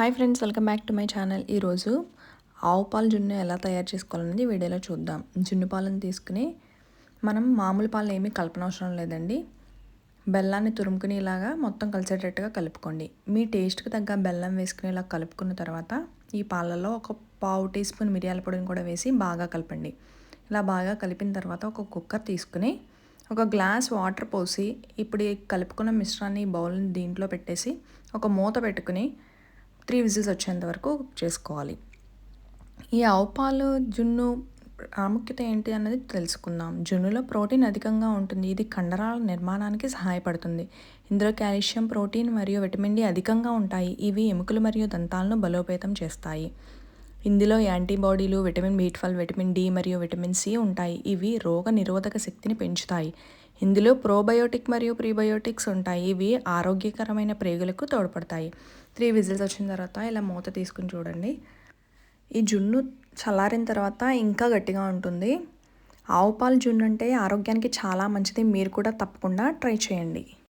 Hi friends welcome back to my channel. ఈరోజు ఆవు పాలు జున్ను ఎలా తయారు చేసుకోవాలనేది వీడియోలో చూద్దాం. జున్ను పాలను తీసుకుని మనం మామూలు పాలు ఏమీ కలపనవసరం లేదండి. బెల్లాన్ని తురుముకుని ఇలాగా మొత్తం కలిసేటట్టుగా కలుపుకోండి. మీ టేస్ట్కి తగ్గ బెల్లం వేసుకుని ఇలా కలుపుకున్న తర్వాత ఈ పాలలో ఒక పావు టీ స్పూన్ మిరియాల పొడిని కూడా వేసి బాగా కలపండి. ఇలా బాగా కలిపిన తర్వాత ఒక కుక్కర్ తీసుకుని ఒక గ్లాస్ వాటర్ పోసి ఇప్పుడు కలుపుకున్న మిశ్రాన్ని బౌల్ని దీంట్లో పెట్టేసి ఒక మూత పెట్టుకుని త్రీ విజిల్స్ వచ్చేంత వరకు కుక్ చేసుకోవాలి. ఈ ఆవుపాలు జున్ను ప్రాముఖ్యత ఏంటి అన్నది తెలుసుకుందాం. జున్నులో ప్రోటీన్ అధికంగా ఉంటుంది. ఇది కండరాల నిర్మాణానికి సహాయపడుతుంది. ఇందులో కాల్షియం ప్రోటీన్ మరియు విటమిన్ డి అధికంగా ఉంటాయి. ఇవి ఎముకలు మరియు దంతాలను బలోపేతం చేస్తాయి. ఇందులో యాంటీబాడీలు vitamin B twelve vitamin D మరియు విటమిన్ సి ఉంటాయి. ఇవి రోగ నిరోధక శక్తిని పెంచుతాయి. ఇందులో ప్రోబయోటిక్ మరియు ప్రీబయోటిక్స్ ఉంటాయి. ఇవి ఆరోగ్యకరమైన ప్రేగులకు తోడ్పడతాయి. త్రీ విజిల్స్ వచ్చిన తర్వాత ఇలా మూత తీసుకుని చూడండి. ఈ జున్ను చల్లారిన తర్వాత ఇంకా గట్టిగా ఉంటుంది. ఆవు పాలు జున్ను అంటే ఆరోగ్యానికి చాలా మంచిది. మీరు కూడా తప్పకుండా ట్రై చేయండి.